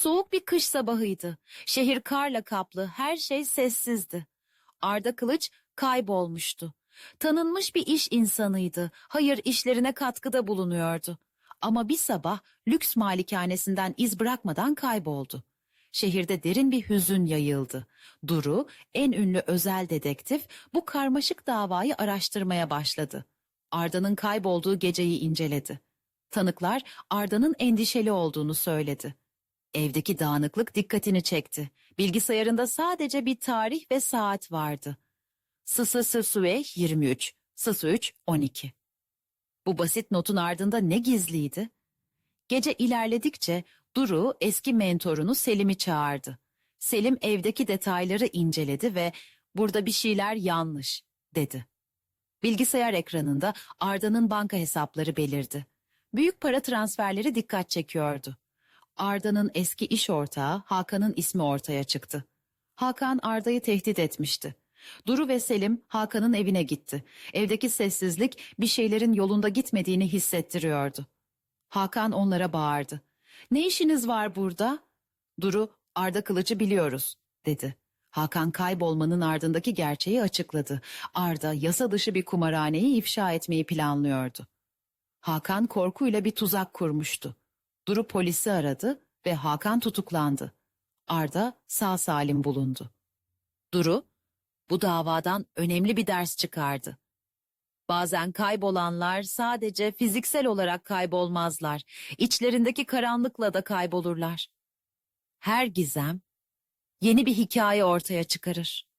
Soğuk bir kış sabahıydı. Şehir karla kaplı, her şey sessizdi. Arda Kılıç kaybolmuştu. Tanınmış bir iş insanıydı. Hayır işlerine katkıda bulunuyordu. Ama bir sabah lüks malikanesinden iz bırakmadan kayboldu. Şehirde derin bir hüzün yayıldı. Duru, en ünlü özel dedektif, bu karmaşık davayı araştırmaya başladı. Arda'nın kaybolduğu geceyi inceledi. Tanıklar Arda'nın endişeli olduğunu söyledi. Evdeki dağınıklık dikkatini çekti. Bilgisayarında sadece bir tarih ve saat vardı. Sısısısue 23, Sısüç 12. Bu basit notun ardında ne gizliydi? Gece ilerledikçe Duru eski mentorunu Selim'i çağırdı. Selim evdeki detayları inceledi ve burada bir şeyler yanlış dedi. Bilgisayar ekranında Arda'nın banka hesapları belirdi. Büyük para transferleri dikkat çekiyordu. Arda'nın eski iş ortağı Hakan'ın ismi ortaya çıktı. Hakan Arda'yı tehdit etmişti. Duru ve Selim Hakan'ın evine gitti. Evdeki sessizlik bir şeylerin yolunda gitmediğini hissettiriyordu. Hakan onlara bağırdı. Ne işiniz var burada? Duru, Arda Kılıç'ı biliyoruz, dedi. Hakan kaybolmanın ardındaki gerçeği açıkladı. Arda yasa dışı bir kumarhaneyi ifşa etmeyi planlıyordu. Hakan korkuyla bir tuzak kurmuştu. Duru polisi aradı ve Hakan tutuklandı. Arda sağ salim bulundu. Duru, bu davadan önemli bir ders çıkardı. Bazen kaybolanlar sadece fiziksel olarak kaybolmazlar. İçlerindeki karanlıkla da kaybolurlar. Her gizem yeni bir hikaye ortaya çıkarır.